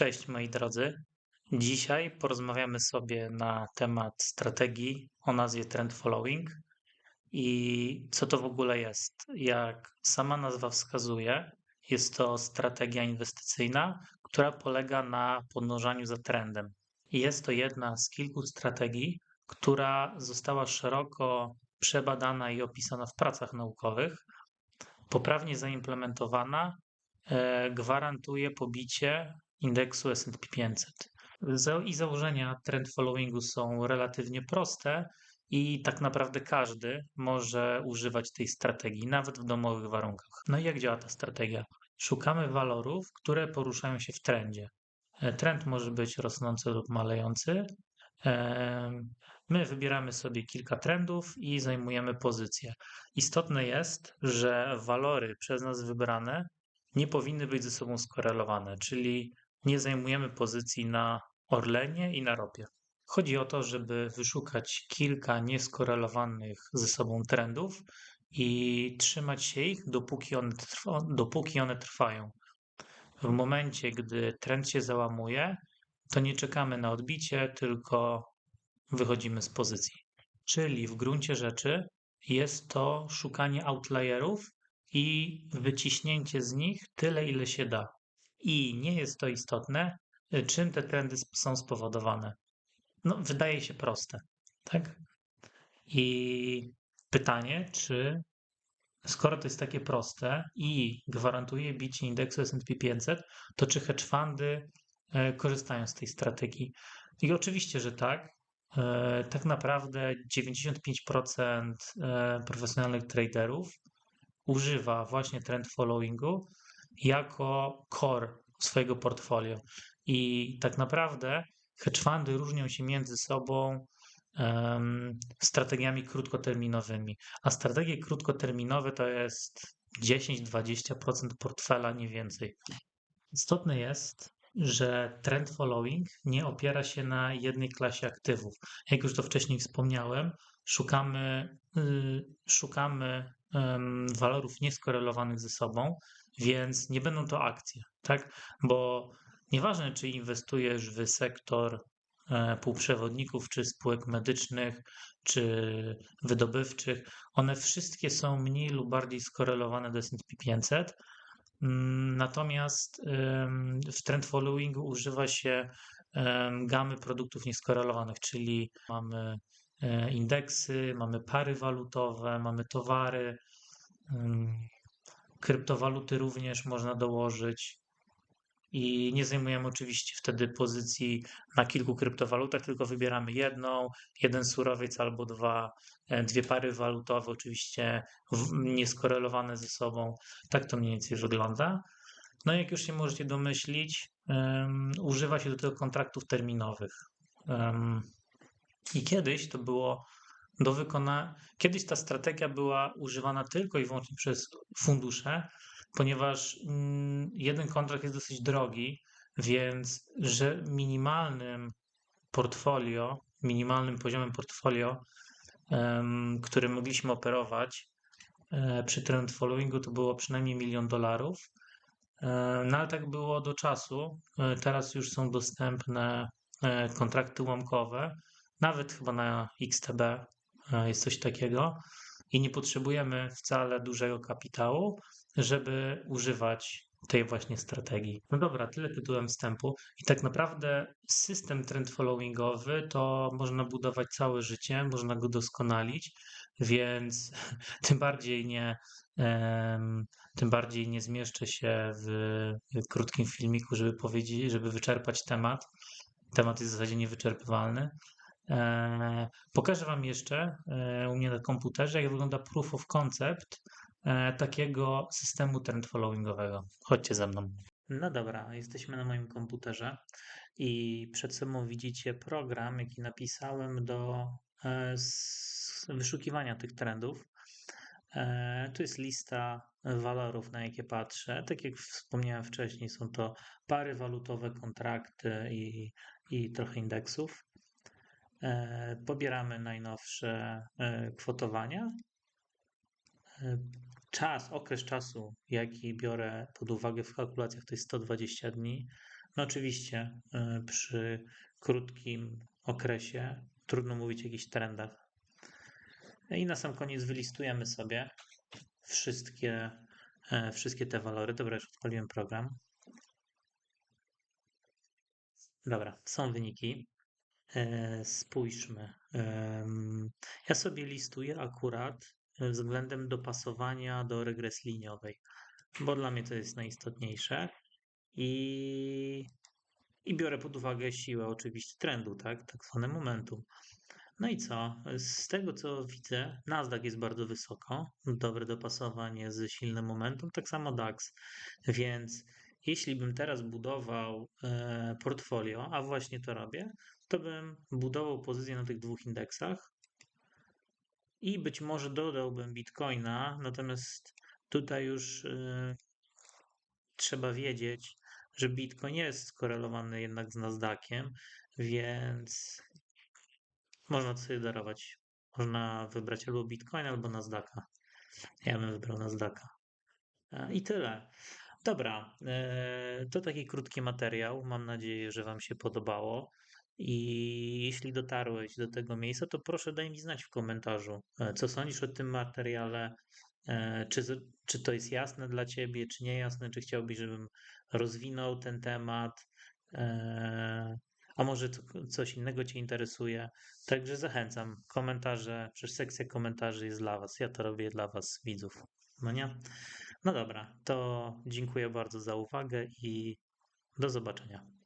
Cześć moi drodzy. Dzisiaj porozmawiamy sobie na temat strategii o nazwie Trend Following i co to w ogóle jest. Jak sama nazwa wskazuje, jest to strategia inwestycyjna, która polega na podążaniu za trendem. Jest to jedna z kilku strategii, która została szeroko przebadana i opisana w pracach naukowych. Poprawnie zaimplementowana e, gwarantuje pobicie indeksu S&P 500. I założenia trend followingu są relatywnie proste i tak naprawdę każdy może używać tej strategii, nawet w domowych warunkach. No i jak działa ta strategia? Szukamy walorów, które poruszają się w trendzie. E, trend może być rosnący lub malejący. E, my wybieramy sobie kilka trendów i zajmujemy pozycję. Istotne jest, że walory przez nas wybrane nie powinny być ze sobą skorelowane, czyli nie zajmujemy pozycji na Orlenie i na ropie. Chodzi o to, żeby wyszukać kilka nieskorelowanych ze sobą trendów i trzymać się ich, dopóki one, trwa, dopóki one trwają. W momencie, gdy trend się załamuje, to nie czekamy na odbicie, tylko wychodzimy z pozycji. Czyli w gruncie rzeczy jest to szukanie outlierów i wyciśnięcie z nich tyle, ile się da. I nie jest to istotne, y, czym te trendy są spowodowane. No, wydaje się proste, tak? I pytanie, czy skoro to jest takie proste i gwarantuje bicie indeksu S&P 500, to czy hedge fundy e, korzystają z tej strategii? I oczywiście, że tak. E, tak naprawdę 95% e, profesjonalnych traderów używa właśnie trend followingu jako core swojego portfolio. I tak naprawdę hedge fundy różnią się między sobą um, strategiami krótkoterminowymi, a strategie krótkoterminowe to jest 10-20% portfela, nie więcej. Istotne jest, że trend following nie opiera się na jednej klasie aktywów. Jak już to wcześniej wspomniałem, szukamy, yy, szukamy walorów nieskorelowanych ze sobą, więc nie będą to akcje, tak? Bo nieważne, czy inwestujesz w sektor e, półprzewodników, czy spółek medycznych, czy wydobywczych, one wszystkie są mniej lub bardziej skorelowane do S&P 500. Mm, natomiast w trend followingu używa się gamy produktów nieskorelowanych, czyli mamy e, indeksy, mamy pary walutowe, mamy towary, Kryptowaluty również można dołożyć. I nie zajmujemy oczywiście wtedy pozycji na kilku kryptowalutach, tylko wybieramy jedną, jeden surowiec albo dwa, e, dwie pary walutowe, oczywiście nieskorelowane ze sobą. Tak to mniej więcej wygląda. No jak już się możecie domyślić, um, używa się do tego kontraktów terminowych. Um, I kiedyś to było do wykonania. Kiedyś ta strategia była używana tylko i wyłącznie przez fundusze, ponieważ mm, jeden kontrakt jest dosyć drogi, więc że minimalnym portfolio, minimalnym poziomem portfolio, którym mogliśmy operować e, przy trend followingu, to było przynajmniej milion dolarów. E, no ale tak było do czasu. E, teraz już są dostępne kontrakty łamkowe, nawet chyba na XTB jest coś takiego i nie potrzebujemy wcale dużego kapitału, żeby używać tej właśnie strategii. No dobra, tyle tytułem wstępu. I tak naprawdę system trend followingowy to można budować całe życie, można go doskonalić, więc tym bardziej nie, tym bardziej nie zmieszczę się w krótkim filmiku, żeby powiedzieć, żeby wyczerpać temat. Temat jest w zasadzie niewyczerpywalny. E, pokażę Wam jeszcze e, u mnie na komputerze, jak wygląda proof of concept e, takiego systemu trend followingowego. Chodźcie ze mną. No dobra, jesteśmy na moim komputerze i przed sobą widzicie program, jaki napisałem do wyszukiwania tych trendów. Tu jest lista walorów, na jakie patrzę. Tak jak wspomniałem wcześniej, są to pary walutowe, kontrakty i, i trochę indeksów. E, pobieramy najnowsze e, kwotowania. E, czas, okres czasu, jaki biorę pod uwagę w kalkulacjach, to jest 120 dni. No oczywiście przy krótkim okresie trudno mówić o jakichś trendach. I na sam koniec wylistujemy sobie wszystkie, wszystkie te walory. Dobra, już odpaliłem program. Dobra, są wyniki. E, spójrzmy. Ja sobie listuję akurat względem dopasowania do regres liniowej, bo dla mnie to jest najistotniejsze. I, i biorę pod uwagę siłę oczywiście trendu, tak, tak zwane momentum. No i co? Z tego co widzę, Nasdaq jest bardzo wysoko, dobre dopasowanie z silnym momentum, tak samo DAX. Więc jeśli bym teraz budował e, portfolio, a właśnie to robię, to bym budował pozycję na tych dwóch indeksach i być może dodałbym Bitcoina, natomiast tutaj już e, trzeba wiedzieć, że Bitcoin jest skorelowany jednak z Nasdaqiem, więc można to sobie darować. Można wybrać albo Bitcoin, albo Nasdaqa. Ja bym wybrał Nasdaqa. E, I tyle. Dobra, e, to taki krótki materiał. Mam nadzieję, że Wam się podobało. I jeśli dotarłeś do tego miejsca, to proszę daj mi znać w komentarzu, e, co sądzisz o tym materiale. Czy, czy to jest jasne dla Ciebie, czy nie jasne, czy chciałbyś, żebym rozwinął ten temat a może coś innego Cię interesuje. Także zachęcam. Komentarze, przecież sekcja komentarzy jest dla Was. Ja to robię dla Was, widzów. No nie? No dobra, to dziękuję bardzo za uwagę i do zobaczenia.